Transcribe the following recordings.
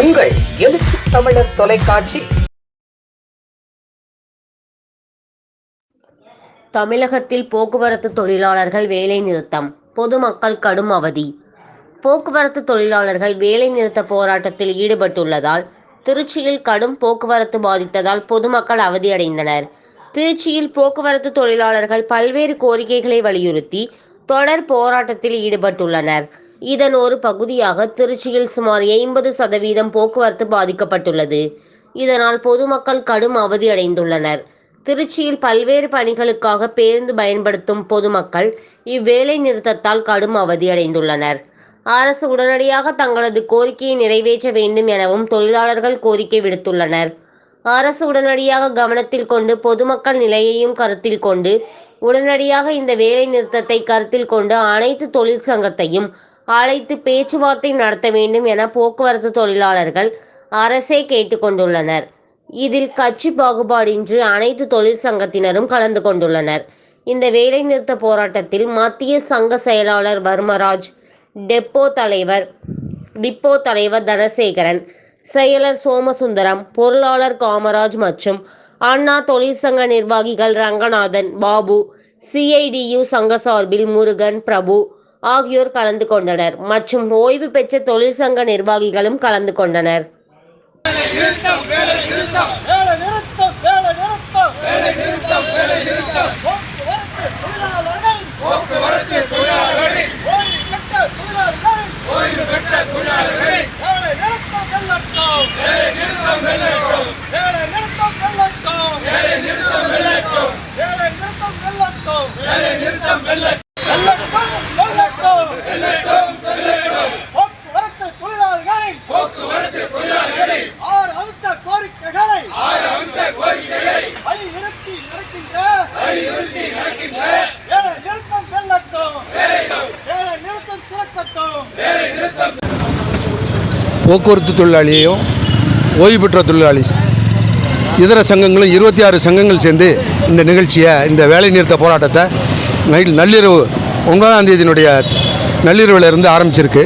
உங்கள் எழுச்சி தமிழர் தொலைக்காட்சி. தமிழகத்தில் போக்குவரத்து தொழிலாளர்கள் வேலை நிறுத்தம். பொதுமக்கள் கடும் அவதி. போக்குவரத்து தொழிலாளர்கள் வேலை நிறுத்த போராட்டத்தில் ஈடுபட்டுள்ளதால் திருச்சியில் கடும் போக்குவரத்து பாதித்ததால் பொதுமக்கள் அவதியடைந்தனர். திருச்சியில் போக்குவரத்து தொழிலாளர்கள் பல்வேறு கோரிக்கைகளை வலியுறுத்தி தொடர் போராட்டத்தில் ஈடுபட்டுள்ளனர். இதன் ஒரு பகுதியாக திருச்சியில் சுமார் ஐம்பது சதவீதம் போக்குவரத்து பாதிக்கப்பட்டுள்ளது. இதனால் பொதுமக்கள் கடும் அவதியடைந்துள்ளனர் திருச்சியில் பல்வேறு பணிகளுக்காக பேருந்து பயன்படுத்தும் பொதுமக்கள் இவ்வேலை நிறுத்தத்தால் கடும் அவதியடைந்துள்ளனர் அரசு உடனடியாக தங்களது கோரிக்கையை நிறைவேற்ற வேண்டும் எனவும் தொழிலாளர்கள் கோரிக்கை விடுத்துள்ளனர். அரசு உடனடியாக கவனத்தில் கொண்டு பொதுமக்கள் நிலையையும் கருத்தில் கொண்டு உடனடியாக இந்த வேலை நிறுத்தத்தை கருத்தில் கொண்டு அனைத்து தொழிற்சங்கத்தையும் அழைத்து பேச்சுவார்த்தை நடத்த வேண்டும் என போக்குவரத்து தொழிலாளர்கள் அரசே கேட்டுக்கொண்டுள்ளனர் இதில் கட்சி பாகுபாடின்றி அனைத்து தொழிற்சங்கத்தினரும் கலந்து கொண்டுள்ளனர். இந்த வேலைநிறுத்த போராட்டத்தில் மத்திய சங்க செயலாளர் வர்மராஜ் டெப்போ தலைவர் டிப்போ தலைவர் தனசேகரன் செயலர் சோமசுந்தரம் பொருளாளர் காமராஜ் மற்றும் அண்ணா தொழிற்சங்க நிர்வாகிகள் ரங்கநாதன் பாபு சிஐடியு சங்க சார்பில் முருகன் பிரபு ஆகியோர் கலந்து கொண்டனர் மற்றும் ஓய்வு பெற்ற தொழிற்சங்க நிர்வாகிகளும் கலந்து கொண்டனர். வேலை நிறுத்தம் வேலை நிறுத்தம். வேலை நிறுத்தம் வேலை நிறுத்தம். போக்குவரத்து தொழிலாளர்கள் போக்குவரத்து தொழிலாளர்கள் ஓய்வு பெற்ற தொழிலாளர்கள் ஓய்வு பெற்ற தொழிலாளர்கள் வேலை நிறுத்தம் வெள்ளட்டம் வேலை நிறுத்தம் வெள்ளட்டம் வேலை நிறுத்தம் வெள்ளட்டம் வேலை நிறுத்தம் வெள்ளட்டம் வேலை நிறுத்தம் வெள்ளட்டம் வேலை நிறுத்தம் வெள்ளட்டம் வெள்ளட்டம் வெள்ளட்டம் வெள்ளட்டம் போக்குவரத்து தொழிலாளர்களின் போக்குவரத்து தொழிலாளர்களின் ஆறு அம்ச கோரிக்கைகளை ஆறு அம்ச கோரிக்கைகளை வலியுறுத்தி நடக்கின்ற வலியுறுத்தி நடக்கின்ற வேலை நிறுத்தம் வெள்ளட்டும் வேலை நிறுத்தம் சிறக்கட்டும் வேலை நிறுத்தம் போக்குவரத்து தொழிலாளியையும் ஓய்வு பெற்ற தொழிலாளி இதர சங்கங்களும் இருபத்தி ஆறு சங்கங்கள் சேர்ந்து இந்த நிகழ்ச்சியை இந்த வேலை நிறுத்த போராட்டத்தை நைட் நள்ளிரவு ஒன்பதாம் தேதியினுடைய நள்ளிரவில் இருந்து ஆரம்பிச்சிருக்கு.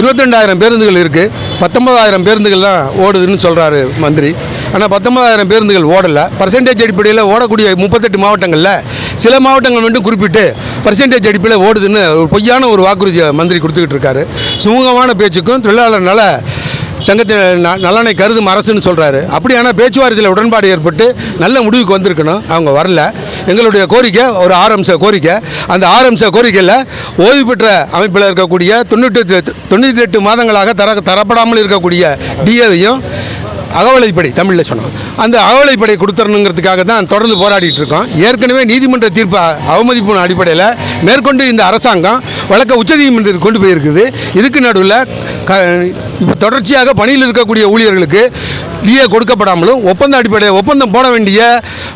இருபத்தெண்டாயிரம் பேருந்துகள் இருக்குது பத்தொன்பதாயிரம் பேருந்துகள் தான் ஓடுதுன்னு சொல்கிறாரு மந்திரி. ஆனால் பத்தொன்பதாயிரம் பேருந்துகள் ஓடலை. பர்சன்டேஜ் அடிப்படையில் ஓடக்கூடிய முப்பத்தெட்டு மாவட்டங்களில் சில மாவட்டங்கள் மட்டும் குறிப்பிட்டு பர்சன்டேஜ் அடிப்பில் ஓடுதுன்னு ஒரு பொய்யான ஒரு வாக்குறுதியை மந்திரி கொடுத்துக்கிட்டு இருக்காரு. சுமூகமான பேச்சுக்கும் தொழிலாளர் நல சங்கத்தின் ந- நலனை கருதும் அரசுன்னு சொல்கிறாரு அப்படியான பேச்சுவார்த்தையில் உடன்பாடு ஏற்பட்டு நல்ல முடிவுக்கு வந்திருக்கணும். அவங்க வரல. எங்களுடைய கோரிக்கை ஒரு ஆரம்ச கோரிக்கை. அந்த ஆரம்ச கோரிக்கையில் ஓய்வு பெற்ற அமைப்பில் இருக்கக்கூடிய தொண்ணூற்றி தொண்ணூற்றி எட்டு மாதங்களாக தர தரப்படாமல் இருக்கக்கூடிய டிஏவையும் அகவலைப்படை தமிழில் சொன்னோம் அந்த அகவலைப்படை கொடுத்துடணுங்கிறதுக்காக தான் தொடர்ந்து போராடிட்டு இருக்கோம். ஏற்கனவே நீதிமன்ற தீர்ப்பு அவமதிப்பு அடிப்படையில் மேற்கொண்டு இந்த அரசாங்கம் வழக்க உச்சநீதிமன்றத்தில் கொண்டு போயிருக்குது. இதுக்கு நடுவில் க இப்போ தொடர்ச்சியாக பணியில் இருக்கக்கூடிய ஊழியர்களுக்கு டிஏ கொடுக்கப்படாமலும் ஒப்பந்த அடிப்படையில் ஒப்பந்தம் போட வேண்டிய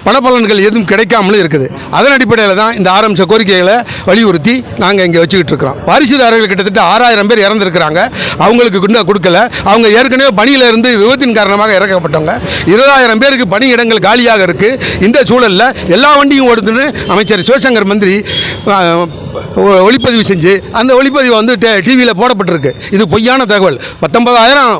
பணப்பலன்கள் எதுவும் கிடைக்காமலும் இருக்குது. அதன் அடிப்படையில் தான் இந்த ஆரம்பித்த கோரிக்கைகளை வலியுறுத்தி நாங்கள் இங்கே வச்சுக்கிட்டு இருக்கிறோம். வாரிசுதாரர்கள் கிட்டத்தட்ட ஆறாயிரம் பேர் இறந்துருக்கிறாங்க. அவங்களுக்கு இன்னும் கொடுக்கல. அவங்க ஏற்கனவே பணியில் இருந்து விபத்தின் காரணமாக இறக்கப்பட்டவங்க. இருபதாயிரம் பேருக்கு பணி இடங்கள் காலியாக இருக்குது இந்த சூழலில் எல்லா வண்டியும் ஓடுதுன்னு அமைச்சர் சிவசங்கர் மந்திரி ஒளிப்பதிவு செஞ்சு அந்த ஒளிப்பதிவு வந்து டிவியில் போடப்பட்டிருக்கு. இது பொய்யான தகவல். பத்தொன்பதாயிரம்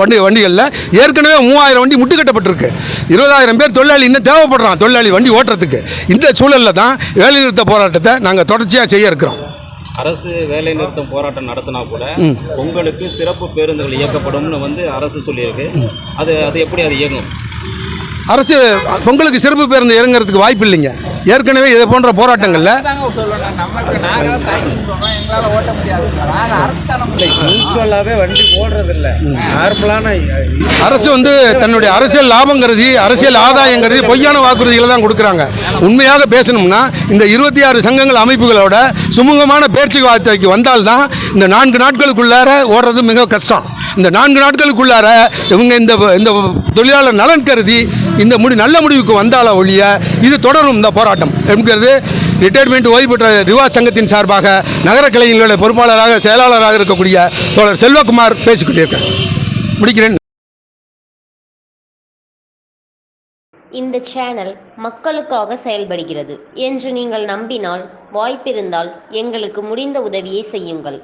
வண்டி வண்டிகளில் ஏற்கனவே மூவாயிரம் வண்டி முட்டுக்கட்டப்பட்டிருக்கு. இருபதாயிரம் பேர் தொழிலாளி இன்னும் தேவைப்படுறான் தொழிலாளி வண்டி ஓட்டுறதுக்கு. இந்த சூழலில் தான் வேலைநிறுத்த போராட்டத்தை நாங்கள் தொடர்ச்சியாக செய்ய இருக்கிறோம். அரசு வேலை நிறுத்தம் போராட்டம் நடத்தினா கூட உங்களுக்கு சிறப்பு பேருந்துகள் இயக்கப்படும்னு வந்து அரசு சொல்லியிருக்கு. அது அது எப்படி அது இயங்கும்? அரசு பொங்கலுக்கு சிறப்பு பேருந்து இறங்குறதுக்கு வாய்ப்பு இல்லைங்க. ஏற்கனவே இதை போன்ற போராட்டங்களில் எங்களால ஓட்ட முடியாது. நாங்க அரசு தரம் யூஸ்வலாகவே வண்டி ஓடுறது இல்லை நார்மலான அரசு வந்து தன்னுடைய அரசியல் லாபம் கருதி அரசியல் ஆதாயம் கருதி பொய்யான வாக்குறுதிகளை தான் கொடுக்குறாங்க. உண்மையாக பேசணும்னா இந்த இருபத்தி ஆறு சங்கங்கள் அமைப்புகளோட சுமூகமான பேச்சுவார்த்தைக்கு வந்தால்தான் இந்த நான்கு நாட்களுக்குள்ளார ஓடுறது மிக கஷ்டம். இந்த நான்கு நாட்களுக்குள்ளார இவங்க இந்த இந்த தொழிலாளர் நலன் கருதி இந்த முடி நல்ல முடிவுக்கு வந்தால ஒழிய இது தொடரும் இந்த போராட்டம். என்கிறது ரிட்டையர்மெண்ட் ஓய்வு பெற்ற ரிவா சங்கத்தின் சார்பாக நகர கலைஞர்களுடைய பொறுப்பாளராக செயலாளராக இருக்கக்கூடிய தோழர் செல்வகுமார் பேசிக்கொண்டிருக்கிறேன் முடிக்கிறேன். இந்த சேனல் மக்களுக்காக செயல்படுகிறது என்று நீங்கள் நம்பினால் வாய்ப்பிருந்தால் எங்களுக்கு முடிந்த உதவியை செய்யுங்கள்.